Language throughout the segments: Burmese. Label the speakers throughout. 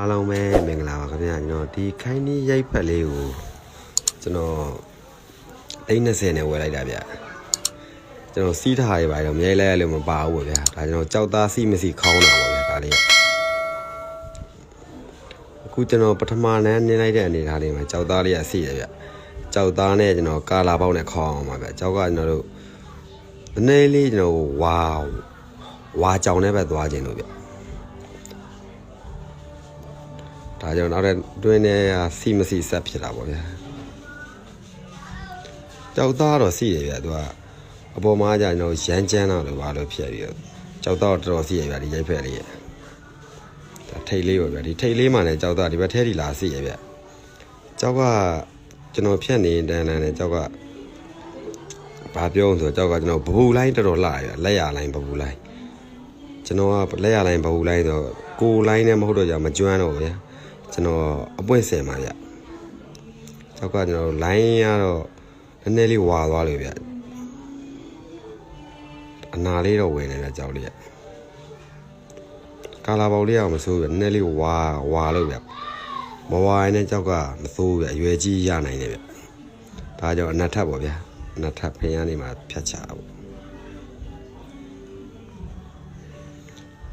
Speaker 1: အားလုံးပဲမင်္ဂလာပါခင်ဗျာကျွန်တော်ဒီခိုင်းဒီရိုက်ဖက်လေးကိုကျွန်တော်30နဲ့ဝယ်လိုက်တာဗျကျွန်တော်စီးထားရပါတော့မြိုက်လိုက်ရလို့မပါဘူးဗျာဒါကျွန်တော်ကြောက်သားစီးမစီခေါင်းတာပါဗျာဒါလေးအခုကျွန်တော်ပထမနန်းနင်းလိုက်တဲ့အနေထားလေးမှာကြောက်သားလေးကစီးရဗျကြောက်သားနဲ့ကျွန်တော်ကာလာပေါက်နဲ့ခေါင်းအောင်ပါဗျကြောက်ကကျွန်တော်တို့နည်းနည်းလေးကျွန်တော်ဝါဝါကြောင်နဲ့ပဲသွားခြင်းလို့ဗျ ဒါကြောင့်နောက်တဲ့တွင်းထဲကစီမစီဆက်ဖြစ်တာပေါ့ဗျာကြောက်သားတော့စီရဗျာသူကအပေါ်မှာကြာကျွန်တော်ရမ်းချမ်းတော့လို့ဘာလို့ဖြစ်ပြီးတော့ကြောက်သားတော့တော်တော်စီရဗျာဒီရိုက်ဖက်လေးရဒါထိတ်လေးပေါ့ဗျာဒီထိတ်လေးမှလည်းကြောက်သားဒီဘက်ထဲဒီလာစီရဗျာကြောက်ကကျွန်တော်ဖြတ်နေတန်းတန်းနဲ့ကြောက်ကဘာပြောအောင်ဆိုတော့ကြောက်ကကျွန်တော်ဘဘူလိုင်းတော်တော်လှရဗျာလက်ရလိုင်းဘဘူလိုင်းကျွန်တော်ကလက်ရလိုင်းဘဘူလိုင်းဆိုတော့ကိုလိုင်းနဲ့မဟုတ်တော့ကြမကျွမ်းတော့ဘူးဗျာ ကျွန်တော်အပွင့်ဆင်ပါဗျ။ကျောက်ကကျွန်တော်လိုင်းရတော့နည်းနည်းလေးဝါသွားလို့ဗျ။အနာလေးတော့ဝင်နေဗျကြောက်လေးရ။ကာလာပေါက်လေးကမဆိုးဗျနည်းနည်းလေးဝါဝါလို့ဗျ။မဝါရင်လည်းကျောက်ကမဆိုးဗျအရွယ်ကြီးရနိုင်တယ်ဗျ။ဒါကြောင့်အနတ်ထပ်ပေါ့ဗျာ။အနတ်ထပ်ဖင်ရနေမှာဖြတ်ချတာပေါ့။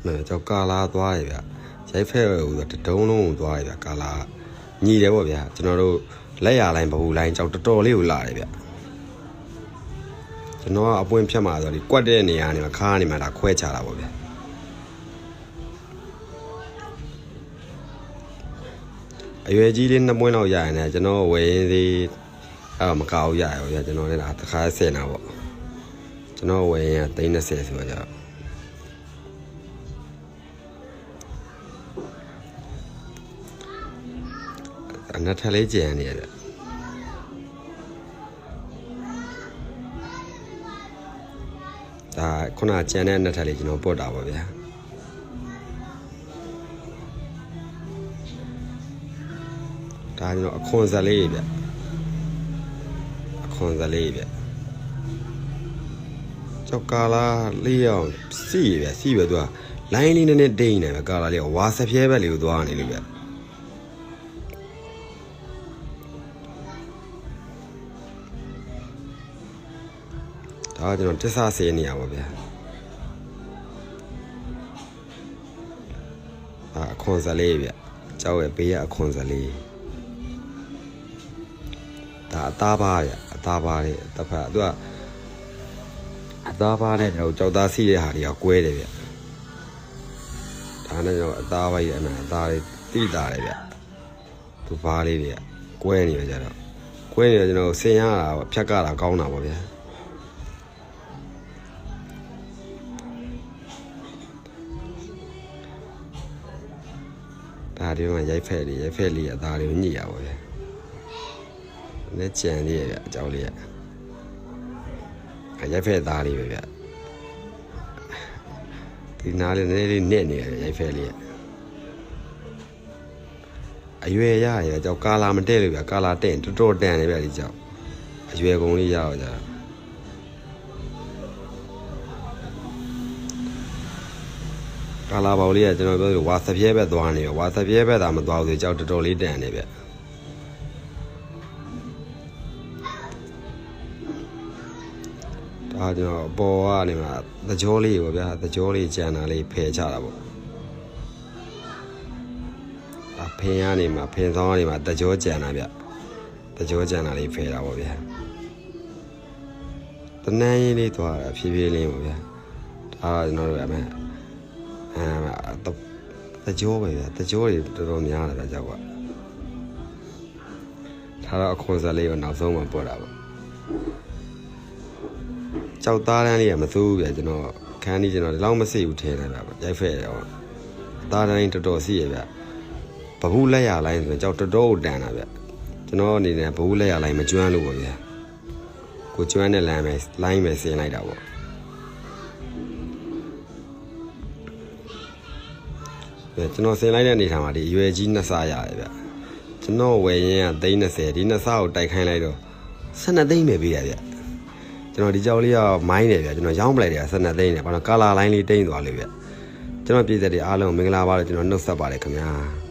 Speaker 1: မဲကျောက်ကာလာသွားရဗျ။ ရိုက်ဖက်ဟိုတဒုံးလုံးကိုသွားရဗျကာလာညီတယ်ပေါ့ဗျာကျွန်တော်တို့လက်ရလိုင်းဘဘူးလိုင်းကြောက်တော်တော်လေးကိုလာတယ်ဗျကျွန်တော်ကအပွင့်ဖြတ်မှာဆိုဒီကွက်တဲ့နေရာနေမှာခါနေမှာဒါခွဲချတာပေါ့ဗျာအရွယ်ကြီးလေးနှစ်ပွင့်လောက်ရရင်လည်းကျွန်တော်ဝယ်ရင်းသေးအဲ့တော့မကောက်ရရောဗျာကျွန်တော်လည်းဒါတစ်ခါဆင်တာပေါ့ကျွန်တော်ဝယ်ရင်က30ဆိုတော့ နက်ထက်လေးကြံနေရတယ်ဒါခုနကြံတဲ့အနက်ထက်လေးကျွန်တော်ပုတ်တာပါဗျာဒါကျွန်တော်အခွန်ဇလေးဗျအခွန်ဇလေးဗျကျောက်ကာလာလေးအောင်စီဗျစီပဲသူကလိုင်းလေးနည်းနည်းဒိန်းနေပဲကာလာလေးကဝါစပြဲဘက်လေးကိုသွားနေလို့ဗျ ဒါကကျွန်တော်တစ္ဆဆေးနေရပါဗျာအာအခွန်စလေးဗျကျောက်ရဲ့ဘေးကအခွန်စလေးဒါအသားပါဗျအသားပါလေးတစ်ဖက်သူကအသားပါနဲ့ကျွန်တော်ကြောက်သားစီးတဲ့ဟာတွေကကွဲတယ်ဗျဒါနဲ့ကျွန်တော်အသားပါရဲ့အမှန်အသားလေးတိတာတယ်ဗျသူပါလေးဗျကွဲနေရကြတော့ကွဲနေတော့ကျွန်တော်ဆင်ရတာပေါ့ဖြတ်ကတာကောင်းတာပေါ့ဗျာ ဒါဒီမှာရိုက်ဖက်လေးရိုက်ဖက်လေးအသားလေးကိုညှိရပါဗျာ။လက်ကြံလေးရဗျအကြောင်းလေးရ။ရိုက်ဖက်သားလေးပဲဗျ။ဒီနားလေးနည်းနည်းလေးနစ်နေရရိုက်ဖက်လေးရ။အရွယ်ရရကြောက်ကာလာမတဲ့လို့ဗျကာလာတဲ့တော်တော်တန်နေဗျဒီကြောက်။အရွယ်ကုန်လေးရတော့ကြ ကာလာပေါလေးကကျွန်တော်ပြောလို့ဝါစပြဲဘက်သွားနေရောဝါစပြဲဘက်သာမသွားဘူးဆိုကြောက်တော်တော်လေးတန်နေဗျဒါကျွန်တော်အပေါ်ကနေမှသကြောလေးပေါ့ဗျာသကြောလေးကြံတာလေးဖယ်ချတာပေါ့အဖင်ကနေမှဖင်ဆောင်ကနေမှသကြောကြံတာဗျသကြောကြံတာလေးဖယ်တာပေါ့ဗျာတနန်းရင်းလေးသွားတာဖြည်းဖြည်းလေးပေါ့ဗျာဒါကကျွန်တော်တို့အမေ အဲတော့တကြောပဲဗျာတကြောတွေတော်တော်များတယ်ဗျာကြောက်ကထားတော့အခွန်စားလေးကိုနောက်ဆုံးမှပို့တာပေါ့ကြောက်သားတန်းလေးကမစိုးဘူးဗျာကျွန်တော်ခန်းကြီးကျွန်တော်ဒီလောက်မစိဘူးထဲတယ်ဗျာရိုက်ဖက်ရောသားတန်းတော်တော်စီရဗျာဘဘူးလက်ရလိုင်းဆိုရင်ကြောက်တော်တော်ကိုတန်တာဗျာကျွန်တော်အနေနဲ့ဘဘူးလက်ရလိုင်းမကျွမ်းလို့ပေါ့ဗျာကိုကျွမ်းတဲ့လမ်းပဲလိုင်းပဲဆင်းလိုက်တာပေါ့ ကျွန်တော်ဆင်လိုက်တဲ့အနေထားမှာဒီအရွယ်ကြီးနှစ်ဆရတယ်ဗျကျွန်တော်ဝယ်ရင်က30ဒီနှစ်ဆကိုတိုက်ခိုင်းလိုက်တော့12သိန်းပဲပေးတယ်ဗျကျွန်တော်ဒီကြောက်လေးကမိုင်းတယ်ဗျကျွန်တော်ရောင်းပလိုက်တယ်12သိန်းတယ်ဘာလို့ကာလာလိုင်းလေးတိမ့်သွားလို့ဗျကျွန်တော်ပြည်သက်တွေအားလုံးမင်္ဂလာပါလို့ကျွန်တော်နှုတ်ဆက်ပါတယ်ခင်ဗျာ